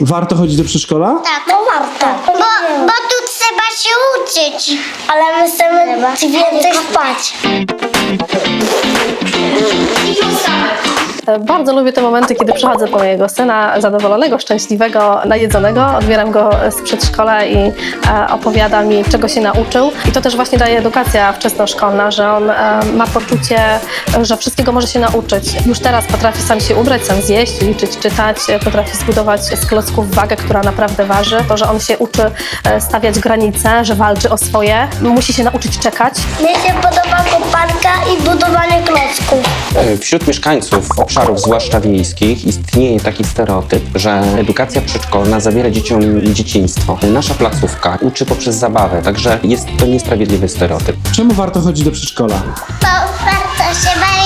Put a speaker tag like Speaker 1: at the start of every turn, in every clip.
Speaker 1: Warto chodzić do przedszkola?
Speaker 2: Tak. No warto. Bo, bo tu trzeba się uczyć. Ale my chcemy więcej spać.
Speaker 3: Bardzo lubię te momenty, kiedy przychodzę po mojego syna zadowolonego, szczęśliwego, najedzonego. Odbieram go z przedszkola i e, opowiada mi, czego się nauczył. I to też właśnie daje edukacja wczesnoszkolna, że on e, ma poczucie, że wszystkiego może się nauczyć. Już teraz potrafi sam się ubrać, sam zjeść, liczyć, czytać, e, potrafi zbudować z klocków wagę, która naprawdę waży. To, że on się uczy e, stawiać granice, że walczy o swoje, musi się nauczyć czekać.
Speaker 2: Mnie się podoba kopanka i budowanie klocków.
Speaker 4: Wśród mieszkańców obszarów, zwłaszcza wiejskich, istnieje taki stereotyp, że edukacja przedszkolna zabiera dzieciom dzieciństwo. Nasza placówka uczy poprzez zabawę, także jest to niesprawiedliwy stereotyp.
Speaker 1: Czemu warto chodzić do przedszkola?
Speaker 2: Bo warto się bawić.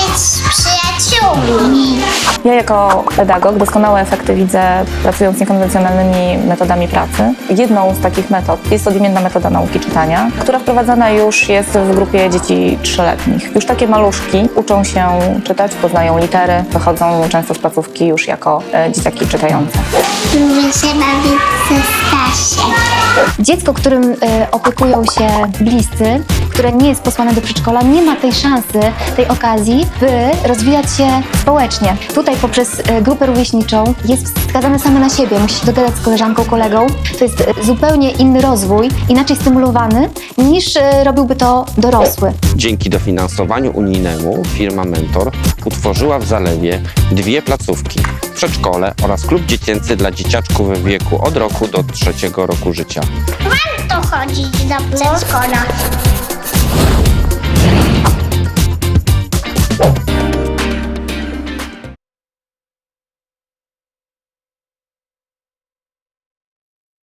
Speaker 5: Ja jako pedagog doskonałe efekty widzę pracując niekonwencjonalnymi metodami pracy. Jedną z takich metod jest odmienna metoda nauki czytania, która wprowadzana już jest w grupie dzieci trzyletnich. Już takie maluszki uczą się czytać, poznają litery, wychodzą często z placówki już jako e, dzieciaki czytające.
Speaker 2: Lubię się bawić ze Stasiem.
Speaker 6: Dziecko, którym y, opiekują się bliscy, które nie jest posłane do przedszkola, nie ma tej szansy, tej okazji, by rozwijać się społecznie. Tutaj poprzez y, grupę rówieśniczą jest skazane same na siebie, musi się dogadać z koleżanką, kolegą. To jest y, zupełnie inny rozwój, inaczej stymulowany niż y, robiłby to dorosły.
Speaker 4: Dzięki dofinansowaniu unijnemu firma Mentor utworzyła w Zalewie dwie placówki, przedszkole oraz klub dziecięcy dla dzieciaczków w wieku od roku do trzeciego roku życia.
Speaker 2: Warto chodzić do przedszkola.